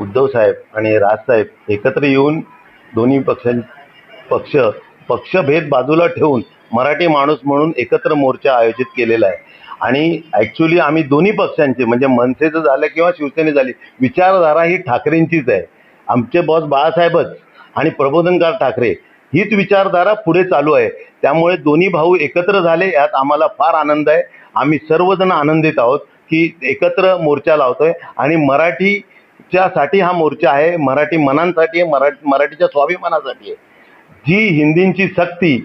उद्धव साहेब आणि राजसाहेब एकत्र येऊन दोन्ही पक्षां पक्ष पक्षभेद बाजूला ठेवून मराठी माणूस म्हणून एकत्र मोर्चा आयोजित केलेला आहे. आणि ॲक्च्युली आम्ही दोन्ही पक्षांचे म्हणजे मनसेचं झालं किंवा शिवसेने झाली विचारधारा ही ठाकरेंचीच आहे. आमचे बॉस बाळासाहेबच आणि प्रबोधनकार ठाकरे हीच विचारधारा पुढे चालू आहे. त्यामुळे दोन्ही भाऊ एकत्र झाले यात आम्हाला फार आनंद आहे. आम्ही सर्वजण आनंदित आहोत की एकत्र मोर्चा लावतोय आणि मराठी मराठीच्यासाठी हा मोर्चा आहे मराठी मनांसाठी आहे मरा मराठीच्या स्वाभिमानासाठी आहे. जी हिंदींची सक्ती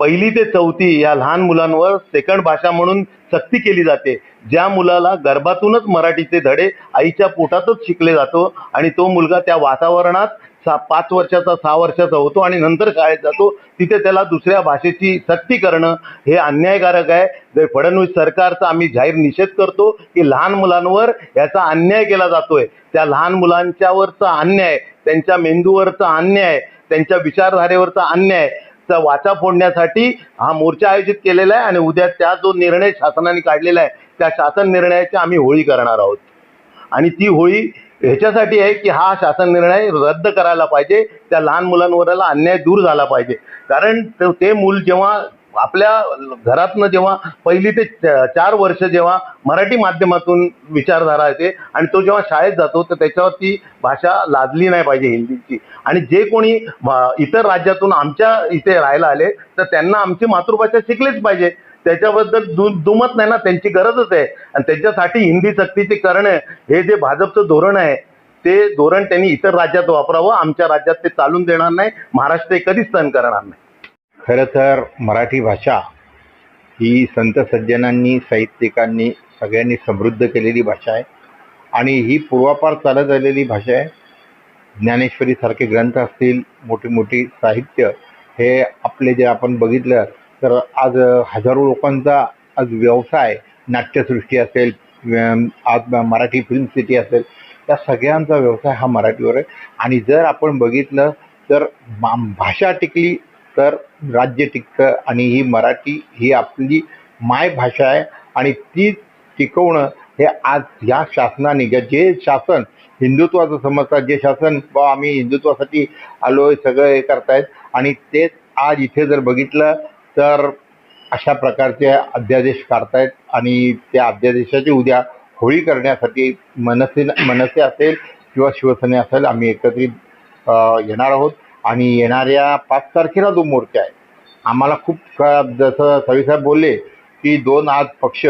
पहिली ते चौथी या लहान मुलांवर सेकंड भाषा म्हणून सक्ती केली जाते. ज्या मुलाला गर्भातूनच मराठीचे धडे आईच्या पोटातच शिकले जातो आणि तो मुलगा त्या वातावरणात सा पाच वर्षाचा सहा वर्षाचा होतो आणि नंतर शाळेत जातो तिथे त्याला दुसऱ्या भाषेची सक्ती करणं हे अन्यायकारक आहे. जर फडणवीस सरकारचा आम्ही जाहीर निषेध करतो की लहान मुलांवर याचा अन्याय केला जातोय. त्या लहान मुलांच्यावरचा अन्याय त्यांच्या मेंदूवरचा अन्याय त्यांच्या विचारधारेवरचा अन्याय वाचा फोडण्यासाठी हा मोर्चा आयोजित केलेला आहे आणि उद्या त्या जो निर्णय शासनाने काढलेला आहे त्या शासन निर्णयाची आम्ही होळी करणार आहोत. आणि ती होळी ह्याच्यासाठी आहे की हा शासन निर्णय रद्द करायला पाहिजे त्या लहान मुलांवरला अन्याय दूर झाला पाहिजे. कारण ते मूल जेव्हा आपल्या घरातनं जेव्हा पहिली ते च- चार वर्ष जेव्हा मराठी माध्यमातून विचारधारा येते आणि तो जेव्हा शाळेत जातो तर त्याच्यावर ती भाषा लादली नाही पाहिजे हिंदीची. आणि जे कोणी इतर राज्यातून आमच्या इथे राहायला आले तर त्यांना आमची मातृभाषा शिकलीच पाहिजे. त्याच्याबद्दल दु दुमत नाही ना त्यांची गरजच आहे. आणि त्याच्यासाठी हिंदी सक्तीचे करणं हे जे भाजपचं धोरण आहे ते धोरण त्यांनी इतर राज्यात वापरावं. आमच्या राज्यात ते चालून देणार नाही. महाराष्ट्र हे कधीच सहन करणार नाही. खरं तर मराठी भाषा ही संत सज्जनांनी साहित्यिकांनी सगळ्यांनी समृद्ध केलेली भाषा आहे. आणि ही पूर्वापार चालत आलेली भाषा आहे. ज्ञानेश्वरीसारखे ग्रंथ असतील मोठी मोठी साहित्य हे आपले जे आपण बघितलं तर आज हजारो लोकांचा आज व्यवसाय नाट्यसृष्टी असेल आज मराठी फिल्म सिटी असेल त्या सगळ्यांचा व्यवसाय हा मराठीवर आहे. आणि जर आपण बघितलं तर मा भाषा टिकली तर राज्य टिकतं आणि ही मराठी ही आपली मायभाषा आहे. आणि ती टिकवणं हे आज या शासनाने जे शासन हिंदुत्वाचं समजतात जे शासन बा आम्ही हिंदुत्वासाठी आलो आहे सगळं हे करतायत. आणि तेच आज इथे जर बघितलं तर अशा प्रकारचे अध्यादेश काढतायत आणि त्या अध्यादेशाची उद्या होळी करण्यासाठी मनसे मनसे असेल किंवा शिवसेना असेल आम्ही एकत्रित येणार आहोत. आणि येणाऱ्या पाच तारखेला जो मोर्चा आहे आम्हाला खूप जसं सविसाहेब बोलले की दोन आज पक्ष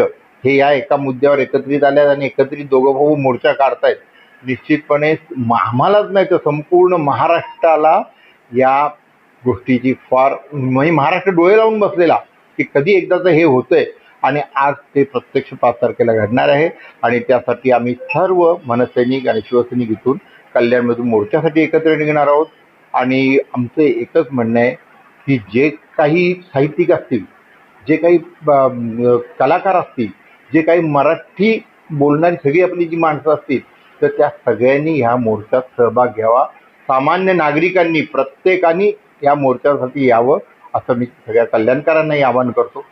हे या एका मुद्द्यावर एकत्रित आले आहेत आणि एकत्रित दोघं भाऊ मोर्चा काढतायत. निश्चितपणे आम्हालाच नाही तर संपूर्ण महाराष्ट्राला या गोष्टीची फार म्हणजे महाराष्ट्र डोळे लावून बसलेला की कधी एकदाचं हे होतंय. आणि आज ते प्रत्यक्ष पाच तारखेला घडणार आहे. आणि त्यासाठी आम्ही सर्व मनसैनिक आणि शिवसैनिक इथून कल्याणमधून मोर्चासाठी एकत्र निघणार आहोत. आणि आमचं एकच म्हणणं आहे की जे काही साहित्यिक असतील जे काही कलाकार असतील जे काही मराठी बोलणारी सगळी आपली जी माणसं असतील तर त्या सगळ्यांनी ह्या मोर्चात सहभाग घ्यावा. सामान्य नागरिकांनी प्रत्येकाने या मोर्चासाठी यावं असं मी सगळ्या कल्याणकारांनाही आवाहन करतो.